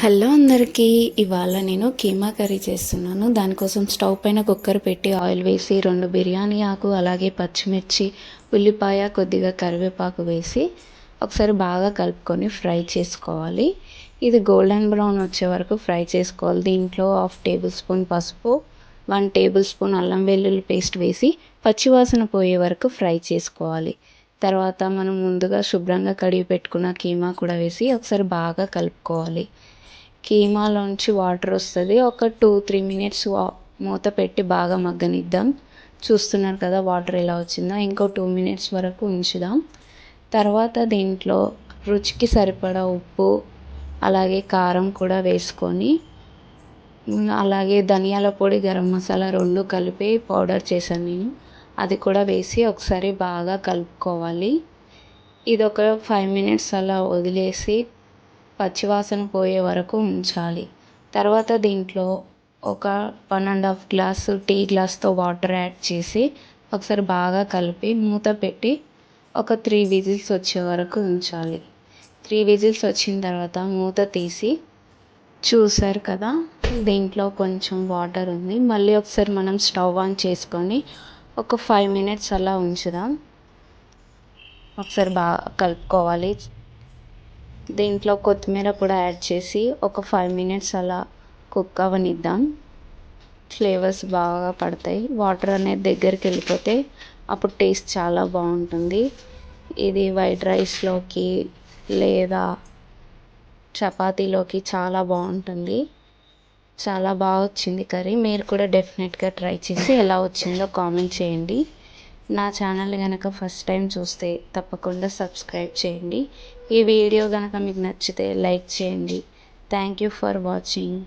Hello అందరికీ ఇవాళ నేను కీమా కర్రీ చేస్తున్నాను. దానికోసం స్టవ్ పైన కుక్కర్ పెట్టి ఆయిల్ వేసి రెండు బిర్యానీ ఆకు అలాగే పచ్చిమిర్చి ఉల్లిపాయ కొద్దిగా కరివేపాకు వేసి ఒకసారి బాగా కలుపుకొని ఫ్రై చేసుకోవాలి. ఇది గోల్డెన్ బ్రౌన్ వచ్చే వరకు ఫ్రై చేసుకోవాలి. దీంట్లో హాఫ్ టేబుల్ స్పూన్ పసుపు వన్ టేబుల్ స్పూన్ అల్లం వెల్లుల్లి పేస్ట్ వేసి పచ్చివాసన పోయే వరకు ఫ్రై చేసుకోవాలి. తర్వాత మనం ముందుగా శుభ్రంగా కడిగి పెట్టుకున్న కీమా కూడా వేసి ఒకసారి బాగా కలుపుకోవాలి. కీమాలోంచి వాటర్ వస్తుంది. ఒక టూ త్రీ మినిట్స్ వా మూత పెట్టి బాగా మగ్గనిద్దాం. చూస్తున్నారు కదా వాటర్ ఎలా వచ్చిందో. ఇంకో టూ మినిట్స్ వరకు ఉంచుదాం. తర్వాత దీంట్లో రుచికి సరిపడా ఉప్పు అలాగే కారం కూడా వేసుకొని అలాగే ధనియాల పొడి గరం మసాలా రెండు కలిపి పౌడర్ చేశాను నేను. అది కూడా వేసి ఒకసారి బాగా కలుపుకోవాలి. ఇది ఒక ఫైవ్ మినిట్స్ అలా వదిలేసి పచ్చివాసన పోయే వరకు ఉంచాలి. తర్వాత దీంట్లో ఒక one and half glass tea గ్లాస్తో వాటర్ యాడ్ చేసి ఒకసారి బాగా కలిపి మూత పెట్టి ఒక త్రీ విజిల్స్ వచ్చే వరకు ఉంచాలి. త్రీ విజిల్స్ వచ్చిన తర్వాత మూత తీసి చూసారు కదా దీంట్లో కొంచెం వాటర్ ఉంది. మళ్ళీ ఒకసారి మనం స్టవ్ ఆన్ చేసుకొని ఒక ఫైవ్ మినిట్స్ అలా ఉంచుదాం. ఒకసారి బాగా కలుపుకోవాలి. దీంట్లో కొత్తిమీర కూడా యాడ్ చేసి ఒక ఫైవ్ మినిట్స్ అలా కుక్ అవనిద్దాం. ఫ్లేవర్స్ బాగా పడతాయి. వాటర్ అనేది దగ్గరికి వెళ్ళిపోతే అప్పుడు టేస్ట్ చాలా బాగుంటుంది. ఇది వైట్ రైస్లోకి లేదా చపాతీలోకి చాలా బాగుంటుంది. చాలా బాగా వచ్చింది కర్రీ. మీరు కూడా డెఫినెట్గా ట్రై చేసి ఎలా వచ్చిందో కామెంట్ చేయండి. నా ఛానల్ కనుక ఫస్ట్ టైం చూస్తే తప్పకుండా సబ్స్క్రైబ్ చేయండి. ఈ వీడియో కనుక మీకు నచ్చితే లైక్ చేయండి. Thank you for watching